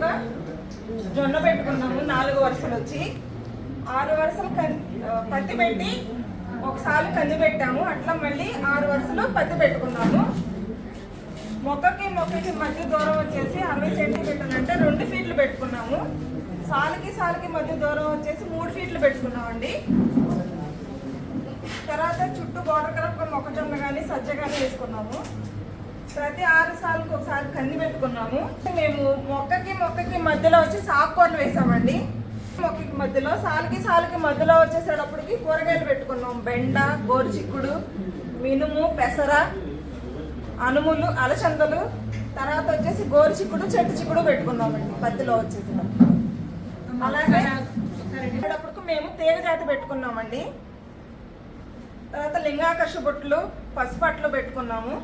మొక్క జొన్న పెట్టుకున్నాము నాలుగు వరుసలు వచ్చి. ఆరు వరుసలు పత్తి పెట్టి ఒకసారి కంది పెట్టాము. అట్లా మళ్ళీ ఆరు వరుసలు పత్తి పెట్టుకున్నాము. మొక్కకి మొక్కకి మధ్య దూరం వచ్చేసి అరవై సెంటీమీటర్లు అంటే రెండు ఫీట్లు పెట్టుకున్నాము. సాలుకి సాలుకి మధ్య దూరం వచ్చేసి మూడు ఫీట్లు పెట్టుకున్నామండి. తర్వాత చుట్టూ బోర్డర్ కలప మొక్కజొన్న కానీ సజ్జ కానీ వేసుకున్నాము. ప్రతి ఆరు సార్లకు ఒకసారి కంది పెట్టుకున్నాము. మేము మొక్కకి మొక్కకి మధ్యలో వచ్చి సాకుకూరలు వేసామండి. మొక్కకి మధ్యలో సాలుకి సాలుకి మధ్యలో వచ్చేసేటప్పటికి కూరగాయలు పెట్టుకున్నాం బెండ గోరుచిక్కుడు మినుము పెసర అనుములు అలచందలు తర్వాత వచ్చేసి గోరుచిక్కుడు చెట్టు చిక్కుడు పెట్టుకున్నామండి మధ్యలో వచ్చేసి అలాగే అప్పటికి మేము తీగ జాతి పెట్టుకున్నామండి. తర్వాత లింగాకర్ష బొట్లు పసుపట్లు పెట్టుకున్నాము.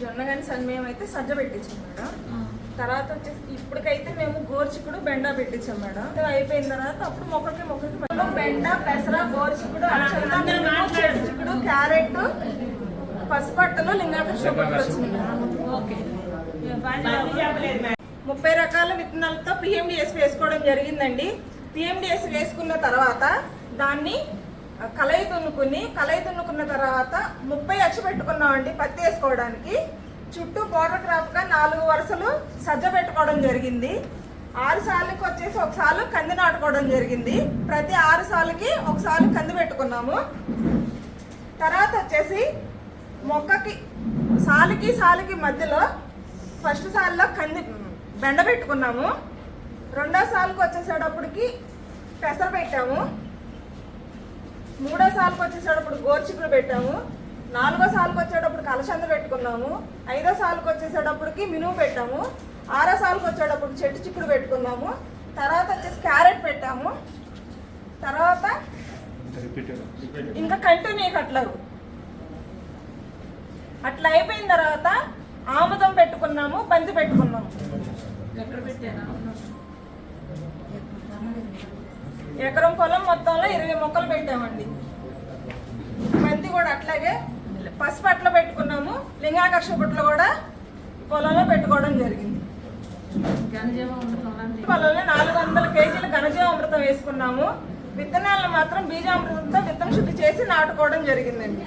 జొన్న కానీ సన్మయం అయితే సజ్జ పెట్టించాం మేడం. తర్వాత వచ్చేసి ఇప్పటికైతే మేము గోర్చికుడు బెండ పెట్టించాం మేడం. అయిపోయిన తర్వాత అప్పుడు మొక్కకి మొక్కకి బెండ పెసర గోర్చికుడు చిక్కుడు క్యారెట్ పసుపట్టలు వచ్చినాయి మేడం. ముప్పై రకాల విత్తనాలతో పిఎండిఎస్ వేసుకోవడం జరిగిందండి. పిఎండిఎస్ వేసుకున్న తర్వాత దాన్ని కలయి దున్నుకుని కలయి దున్నుకున్న తర్వాత ముప్పై అచ్చు పెట్టుకున్నామండి పత్తి వేసుకోవడానికి. చుట్టూ బోర్డర్ క్రాప్గా నాలుగు వరుసలు సజ్జ పెట్టుకోవడం జరిగింది. ఆరు సార్లకి వచ్చేసి ఒకసారి కంది నాటుకోవడం జరిగింది. ప్రతి ఆరు సార్లకి ఒకసారి కంది పెట్టుకున్నాము. తర్వాత వచ్చేసి మొక్కకి సాలుకి సాలుకి మధ్యలో ఫస్ట్ సాల్లో కంది బెండ పెట్టుకున్నాము. రెండో సాలుకి వచ్చేసేటప్పటికి పెసర పెట్టాము. మూడో సాల్కి వచ్చేసేటప్పుడు గోర్చికులు పెట్టాము. నాలుగో సాల్కి వచ్చేటప్పుడు కలశంద పెట్టుకున్నాము. ఐదో సాల్కి వచ్చేసేటప్పటికి మినుము పెట్టాము. ఆరో సాల్కి వచ్చేటప్పుడు చెట్టు చిక్కుడు పెట్టుకున్నాము. తర్వాత వచ్చేసి క్యారెట్ పెట్టాము. తర్వాత ఇంకా కంటిన్యూ కట్లరు అట్లా అయిపోయిన తర్వాత ఆముదం పెట్టుకున్నాము బంతి పెట్టుకున్నాము. ఎకరం పొలం మొత్తంలో ఇరవై మొక్కలు పెట్టామండి. బంతి కూడా అట్లాగే పసుపు అట్ల పెట్టుకున్నాము. లింగాకర్ష బుట్టలు కూడా పొలంలో పెట్టుకోవడం జరిగింది. పొలంలో నాలుగు వందల కేజీల ఘనజీవామృతం వేసుకున్నాము. విత్తనాలను మాత్రం బీజామృతంతో విత్తన శుద్ధి చేసి నాటుకోవడం జరిగిందండి.